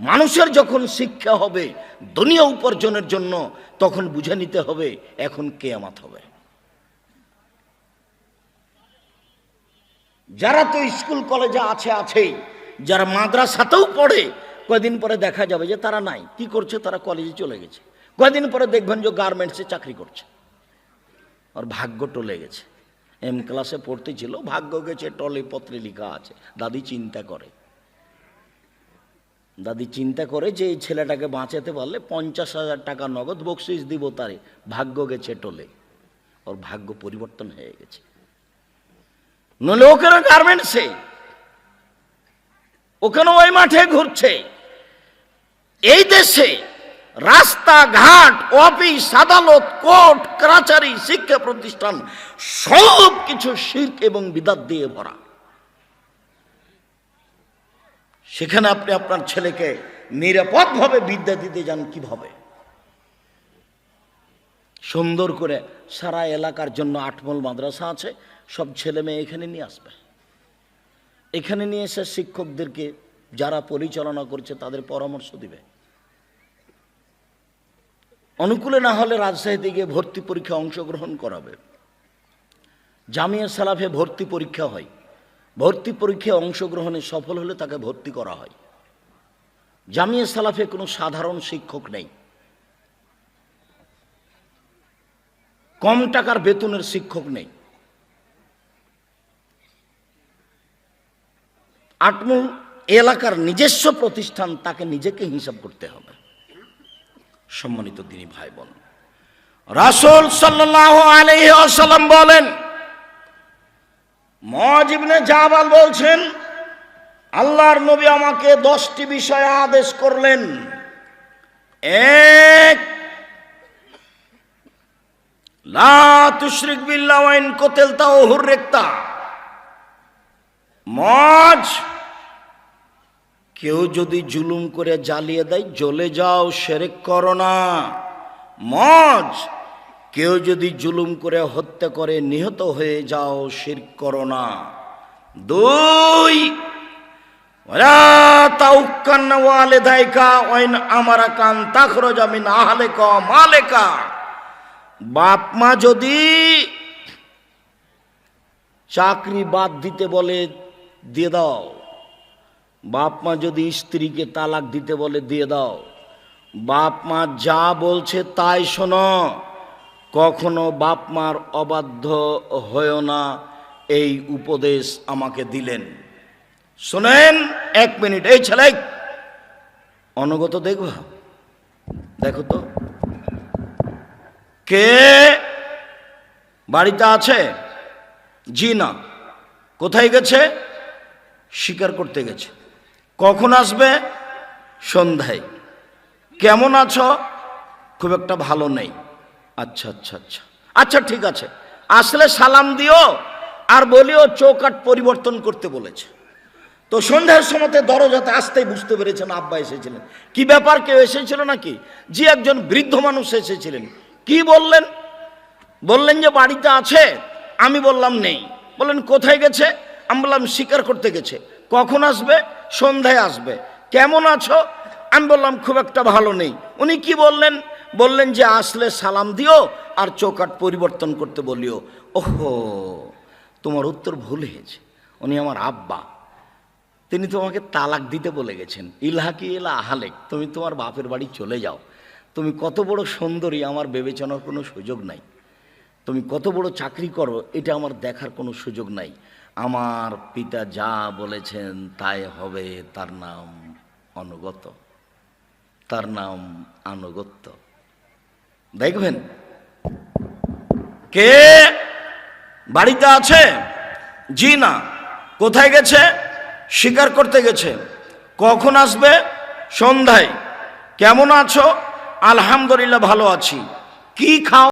মানুষের যখন শিক্ষা হবে, দুনিয়া উপার্জনের জন্য তখন বুঝে নিতে হবে, এখন কেয়ামাত হবে। যারা তো স্কুল, কলেজে আছে আছেই যারা মাদ্রাসাতেও পড়ে, কয়দিন পরে দেখা যাবে যে তারা নাই। কি করছে? তারা কলেজে চলে গেছে। কয়দিন পরে দেখবেন যে গার্মেন্টসে চাকরি করছে। আর ভাগ্য টলে গেছে। এম ক্লাসে পড়তে ছিল, ভাগ্য গেছে টলে পত্রে লেখা আছে। দাদি চিন্তা করে। দাদি চিন্তা করে যে এই ছেলেটাকে বাঁচাতে পারলে পঞ্চাশ হাজার টাকা নগদ বকশিস দিব তারে। ভাগ্য গেছে টলে। ওর ভাগ্য পরিবর্তন হয়ে গেছে। নলে ওখানে গার্মেন্টসে ওখানে ওই মাঠে ঘুরছে? এই দেশে রাস্তাঘাট, অফিস, আদালত, কোর্ট কাছারি শিক্ষা প্রতিষ্ঠান, সব কিছু শির্ক এবং বিদাত দিয়ে ভরা। সেখানে আপনি আপনার ছেলেকে নিরাপদভাবে বিদ্যা দিতে যান কীভাবে? সুন্দর করে সারা এলাকার জন্য আটমল মাদ্রাসা আছে, সব ছেলে মেয়ে এখানে নিয়ে আসবে। এখানে নিয়ে এসে শিক্ষকদেরকে যারা পরিচালনা করছে তাদের পরামর্শ দিবে। অনুকূলে না হলে রাজশাহীতে গিয়ে ভর্তি পরীক্ষা অংশগ্রহণ করাবে। জামিয়া সালাফে ভর্তি পরীক্ষা হয়। ভর্তি পরীক্ষায় অংশগ্রহণে সফল হলে তাকে ভর্তি করা হয়। জামিয়া সালাফে কোনো সাধারণ শিক্ষক নেই। কম টাকার বেতনের শিক্ষক নেই। আটমূল এলাকার নিজস্ব প্রতিষ্ঠান তাকে নিজেকে হিসাব করতে হবে। সম্মানিত তিনি ভাই বোন রাসূল সাল্লাল্লাহু আলাইহি ওয়াসাল্লাম বলেন মজিবনে জাবাল বলছেন, আল্লাহর নবী আমাকে দশটি বিষয়ে আদেশ করলেন। এক কোতেলতা মজ কেউ যদি জুলুম করে জ্বালিয়ে দেয়, জ্বলে যাও সেরেক করো না। মজ কেউ যদি জুলুম করে হত্যা করে নিহত হয়ে যাও, শির করো না। দুই বাপ মা যদি চাকরি বাদ দিতে বলে, দিয়ে দাও। বাপ মা যদি স্ত্রীকে তালাক দিতে বলে, দিয়ে দাও। বাপ মা যা বলছে তাই শোনো। কখনো বাপ মার অবাধ্য হয়েও না এই উপদেশ আমাকে দিলেন। শোনেন এক মিনিট, এই ছেলে, অনগত দেখব। দেখো তো। কে বাড়িতে আছে? জি না। কোথায় গেছে? শিকার করতে গেছে। কখন আসবে? সন্ধ্যায়। কেমন আছো? খুব একটা ভালো নেই। আচ্ছা আচ্ছা আচ্ছা। আচ্ছা ঠিক আছে। আসলে সালাম দিও আর বলিও চৌকাট পরিবর্তন করতে বলেছে। তো সন্ধ্যার সময়তে দরজাতে আসতেই বুঝতে পেরেছেন আব্বা এসেছিলেন। কি ব্যাপার, কেউ এসেছিল নাকি? যে একজন বৃদ্ধ মানুষ এসেছিলেন। কি বললেন? বললেন যে বাড়িতে আছে। আমি বললাম, নেই। বললেন, কোথায় গেছে? আমি বললাম, শিকার করতে গেছে। কখন আসবে? সন্ধ্যায় আসবে। কেমন আছো? আমি বললাম, খুব একটা ভালো নেই। উনি কি বললেন? বললেন যে আসলে সালাম দিও আর চৌকাট পরিবর্তন করতে বলিও। ওহো, তোমার উত্তর ভুল হয়েছে। উনি আমার আব্বা। তিনি তোমাকে তালাক দিতে বলে গেছেন। ইলহাকি এলা আহালেক, তুমি তোমার বাপের বাড়ি চলে যাও। তুমি কত বড় সুন্দরী, আমার বিবেচনার কোনো সুযোগ নাই। তুমি কত বড় চাকরি করো, এটা আমার দেখার কোনো সুযোগ নাই। আমার পিতা যা বলেছেন, তাই হবে। তার নাম অনুগত। তার নাম আনুগত্য। দেখবেন। কে বাড়িতে আছে? জি না। কোথায় গেছে? শিকার করতে গেছে। কখন আসবে? সন্ধ্যায়। কেমন আছো? আলহামদুলিল্লাহ ভালো আছি। কি খাও